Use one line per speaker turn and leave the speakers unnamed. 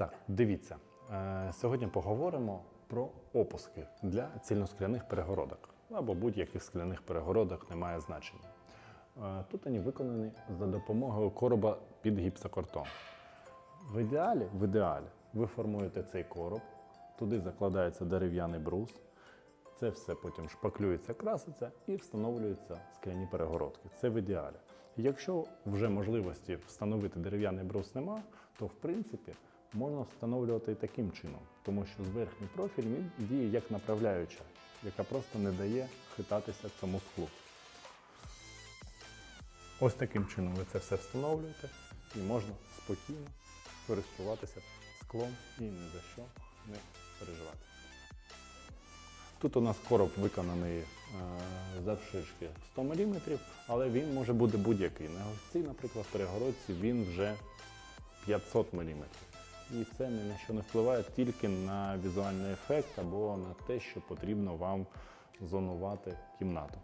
Так, дивіться. Е, Сьогодні поговоримо про опуски для цільноскляних перегородок або будь-яких скляних перегородок немає значення. Е, Тут вони виконані за допомогою короба під гіпсокартон. В ідеалі, в ідеалі ви формуєте цей короб, туди закладається дерев'яний брус, це все потім шпаклюється, краситься і встановлюються скляні перегородки. Це в ідеалі. Якщо вже можливості встановити дерев'яний брус нема, то в принципі можна встановлювати і таким чином, тому що зверхній профіль він діє як направляюча, яка просто не дає хитатися цьому склу. Ось таким чином ви це все встановлюєте і можна спокійно користуватися склом і ні за що не переживати. Тут у нас короб виконаний е, завширшки 100 мм, але він може бути будь-який. На ось наприклад, перегородці він вже 500 мм. І це ні на що не впливає тільки на візуальний ефект або на те, що потрібно вам зонувати кімнату.